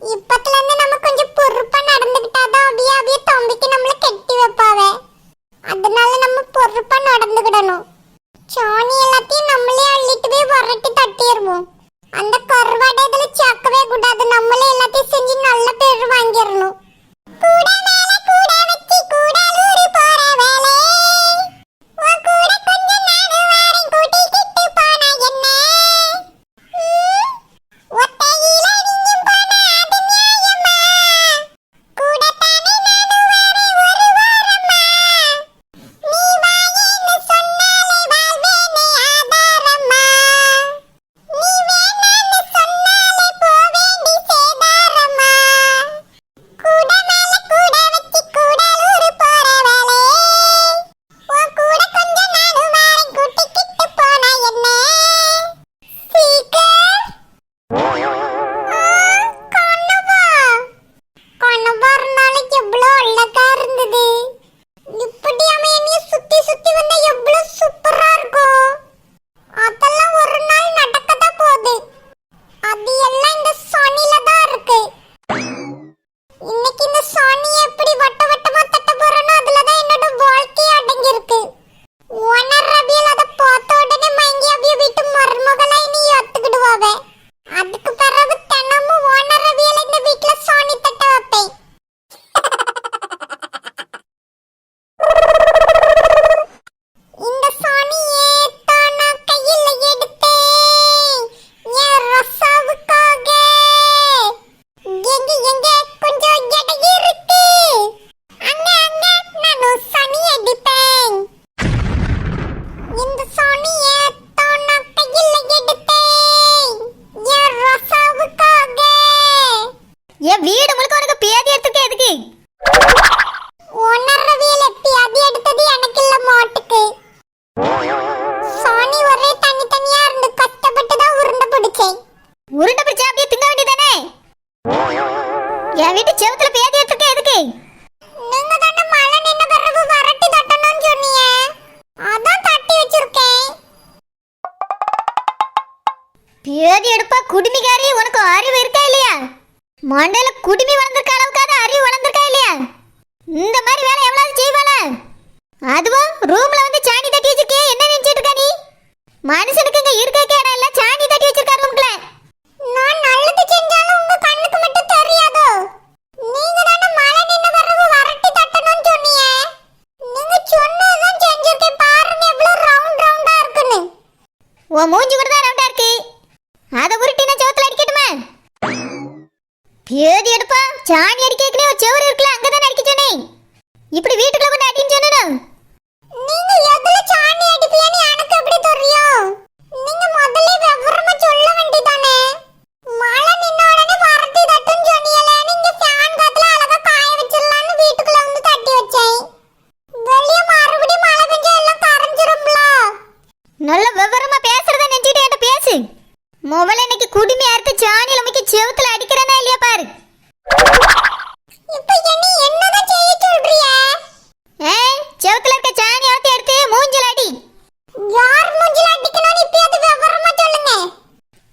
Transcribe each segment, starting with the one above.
இப்பத்துல இருந்து நம்ம கொஞ்சம் பொறுப்பா நடந்துக்கிட்டாதான் அபியா அபிய தம்பிக்கு நம்மள கெட்டி வைப்பாவே. அதனால நம்ம பொறுப்பா நடந்துக்கிடணும். சாணி எல்லாத்தையும் நம்மளே அள்ளிட்டு போய் வரட்டி தட்டிடுவோம் அந்த கருவாடை இதுல சேர்க்கவே கூடாது. நம்மளே எல்லாத்தையும் செஞ்சு நல்ல பேர் வாங்கிடணும். கூட வேலை கூட வச்சு கூட போற வேலை. வீடு முழுக்க உனக்கு பேதி எடுத்துக்க எதுக்கு? உணர்றவியல் எட்டி அது எடுத்தது எனக்கு இல்ல மாட்டுக்கு. சாணி ஒரே தனி தனியா இருந்து கஷ்டப்பட்டு தான் உருண்டை பிடிச்சேன். உருண்டை பிடிச்சா அப்படியே திங்க வேண்டியதானே? என் வீட்டு செவுத்துல பேதி எடுத்துக்க எதுக்கு? நீங்க தானே மழை நின்ன பிறகு வரட்டி தட்டணும்னு சொன்னீங்க. அதான் தட்டி வச்சிருக்கேன். பேதி எடுப்பா குடுமிக்காரி உனக்கு அறிவு இருக்கா இல்லையா? மண்டையில குடுமி வளர்ந்துருக்க அளவுக்காவது அறிவு வளர்ந்துருக்கா இல்லையா? இந்த மாதிரி வேலை எவ்வளவு செய்வாள? அதுவும் ரூம்ல வந்து சாணி தட்டி வச்சிருக்கே என்ன நினைச்சிட்டு இருக்க நீ? மனுஷனுக்கு இங்க இருக்க இடம் இல்ல சாணி தட்டி வச்சிருக்கா ரூம்ல நான் நல்லது செஞ்சாலும் உங்க கண்ணுக்கு மட்டும் தெரியாதோ? நீங்க தானே மழை நின்ன பிறகு வரட்டி தட்டணும்னு சொன்னீங்க. நீங்க சொன்னதான் செஞ்சிருக்கேன் பாருங்க எவ்வளவு ரவுண்ட் ரவுண்டா இருக்குன்னு. உன் மூஞ்சி கூட தான் ரவுண்டா இருக்கு. பேதி எடுப்பா. சாணி அடிக்கே ஒரு செவரு இருக்குல்ல அங்கதான் அடிக்க சொன்னேன். இப்படி வீட்டுக்குள்ள கொண்டு அடின்னு சொன்னேன்? நீங்க எதுல சாணி அடிப்பீங்கன்னு எனக்கு எப்படி தெரியும்? நீங்க முதல்ல விவரமா சொல்ல வேண்டியதானே? மழை நின்ன உடனே வரட்டி தட்டுன்னு சொன்னீங்களே நீங்க ஃபேன் காத்துல அழகா காய வச்சிடலாம்னு வீட்டுக்குள்ள வந்து தட்டி வச்சேன். வெளிய மறுபடியும் மழை பெஞ்சா எல்லாம் கரைஞ்சிரும்ல. நல்ல விவரமா பேசுறத நினைச்சிட்டு என்கிட்ட பேசு. முதல்ல இன்னைக்கு குடுமி அறுத்து சாணியில முக்கி செவுத்துல அடிக்கிறேனா இல்லையா பாரு. இப்போ என்ன என்னதான் செய்ய சொல்றிய? ஏ செவுத்துல இருக்க சாணி அவுத்து எடுத்து மூஞ்சில அடி. யார் மூஞ்சில அடிக்கணும்னு இப்பயாவது விவரமா சொல்லுங்க.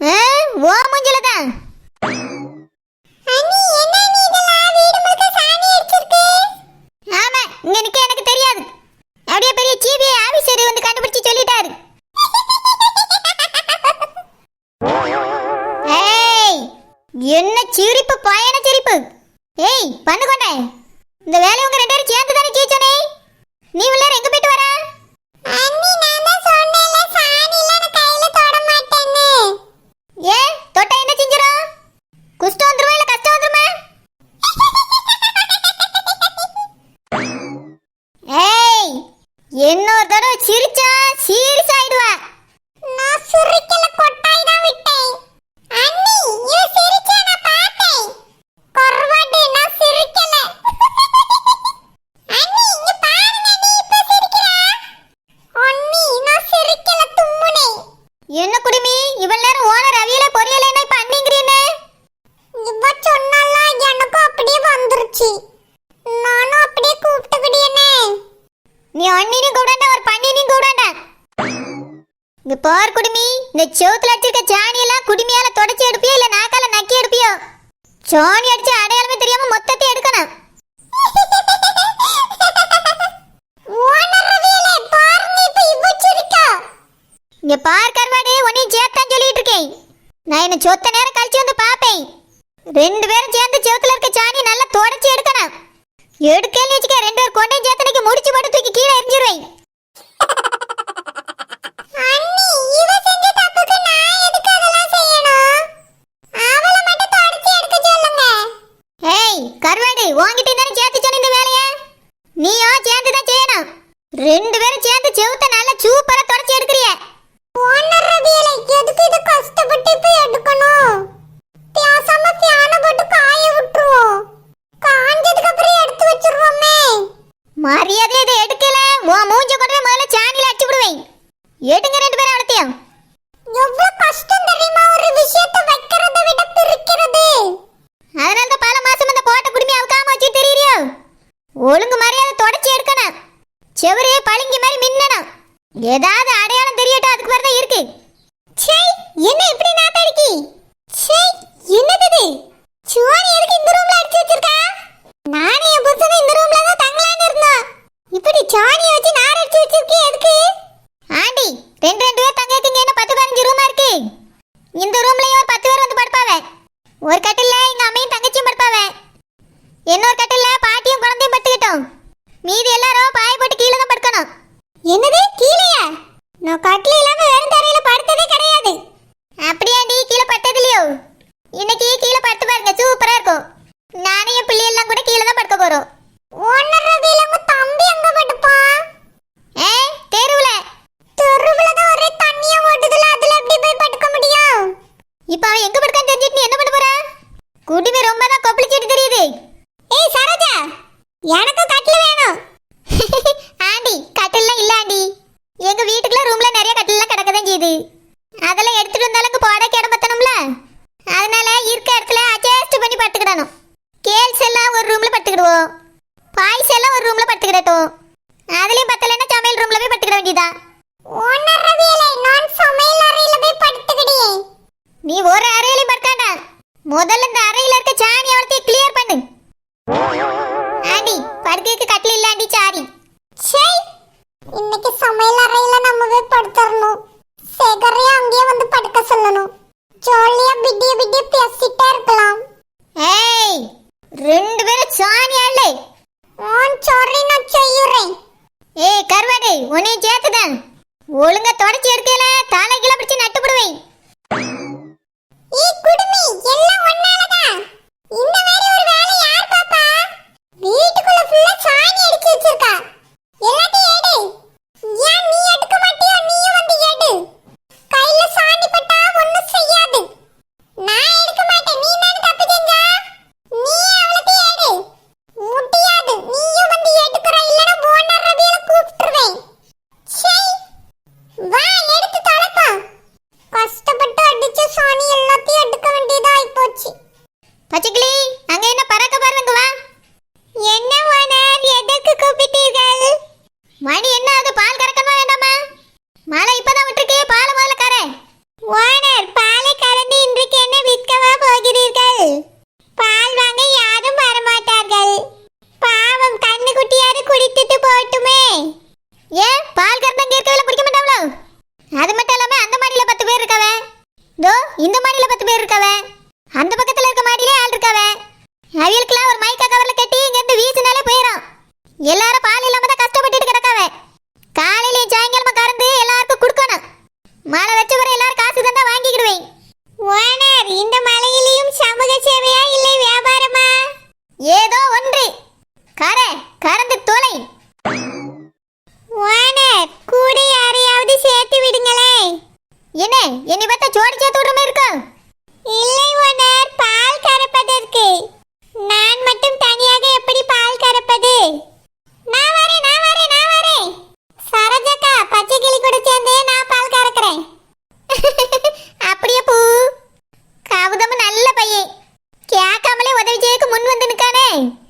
ஏ, ஓ மூஞ்சில தான். ஏய் இங்க பார் குடுமி. இந்த செவுத்துல அடிச்சிருக்க சாணியெல்லாம் குடுமியால தொடச்சி எடுப்பியோ இல்ல நாக்கால நக்கி எடுப்பியோ? சாணி அடிச்ச அடையாளமே தெரியாம மொத்தத்தை எடுக்கணும். இங்க பார் கருவாடு உன்னையும் சேர்த்தான் சொல்லிட்டு இருக்கேன் நான் என்ன சொத்த நேரம் கழிச்சு வந்து பாப்பேன். ரெண்டு பேரும் சேர்ந்து செவுத்துல இருக்க சாணி நல்லா தொடச்சி எடுக்கணும். எடுக்கலன்னு வச்சுக்க ரெண்டு பேர் கொண்டையும் சேர்த்து முடிச்சு போட்டு தூக்கி கீழே எரிஞ்சிருவேன். ஏதாவது அடையாளம் தெரியட்டும் அதுக்கு வரதான் இருக்கு. சே என்ன இப்படி நாத்தம் அடிக்கி? சே என்னது இது? சுவானி எதுக்கு இந்த ரூம்ல அடிச்சு வச்சிருக்கா? நானே என் புருஷனும் இந்த ரூம்ல தான் தங்கலாம்னு இருந்தோம். இப்படி சாணியை வச்சு நார் அடிச்சு வச்சிருக்கீ எதுக்கு? ஆண்டி ரெண்டு ரெண்டு படுத்துக்கிடட்டும். அதுலயும் பத்தலன்னா சமையல் ரூம்ல போய் படுத்துக்கிட வேண்டியதா? நான் சமையல் அறையில போய் படுத்துக்கிடியே நீ ஒரு அறையிலயும் படுத்தாண்டா முதல்ல இந்த அறையில இருக்க சாணி அவளத்தையும் கிளியர் பண்ணு. ஆண்டி படுக்கைக்கு கட்டில் இல்ல ஆண்டி சாரி சை இன்னைக்கு சமையல் அறையில நம்ம போய் படுத்துறணும் சேகரையா அங்கேயே வந்து படுக்க சொல்லணும். ஜாலியா பிடி பிடி பேசிட்டே இருக்கலாம். ஏய் ரெண்டு பேரும் சாணி அல்லே ஒழுங்கா தொடச்சி எடுக்க game.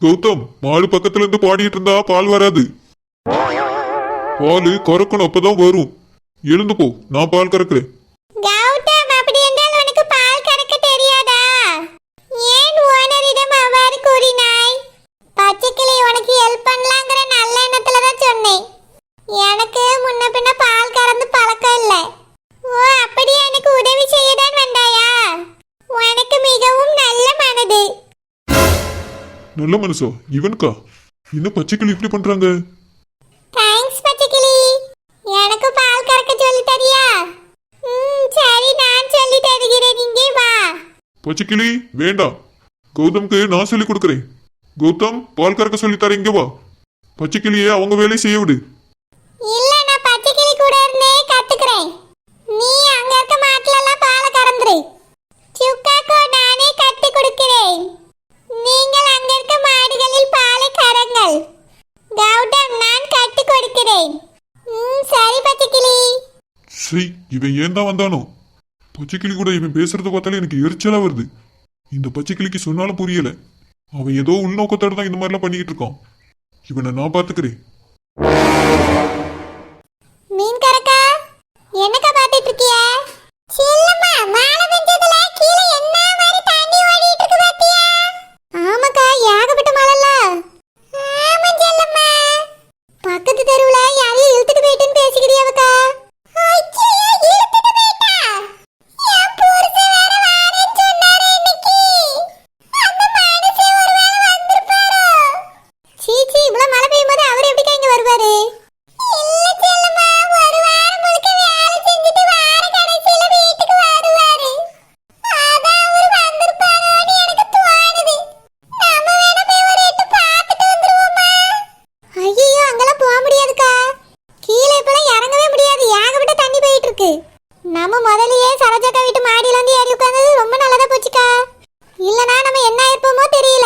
கௌதம் மாடு பக்கத்துல இருந்து பாடிட்டு இருந்தா பால் வராது. பால் கறக்கணும் அப்பதான் வரும். எழுந்து போ நான் பால் கறக்குறேன். நல்ல மனுஷோ இவனுக்கா? என்ன பச்சைக்கிளி இப்படி பண்றாங்க? தேங்க்ஸ் பச்சைக்கிளி. எனக்கு பால் கறக்க சொல்லி தரியா? சரி நான் சொல்லி தருகிறேன். இங்கே வா. பச்சைக்கிளி வேண்டாம். கௌதம்க்கு நான் சொல்லி கொடுக்குறேன். கௌதம் பால் கறக்க சொல்லி தரேன் இங்கே வா. பச்சைக்கிளியே அவங்க வேலையை செய்ய விடு. இவன் ஏன் தான் வந்தானோ? பச்சைக்கிளி கூட இவன் பேசுறத பார்த்தாலே எனக்கு எரிச்சலா வருது. இந்த பச்சைக்கிளிக்கு சொன்னாலும் புரியல. அவன் ஏதோ உள்நோக்கத்தோடு தான் இந்த மாதிரிலாம் பண்ணிக்கிட்டு இருக்கான். இவனை நான் பார்த்துக்கிறேன். ナイプモテリ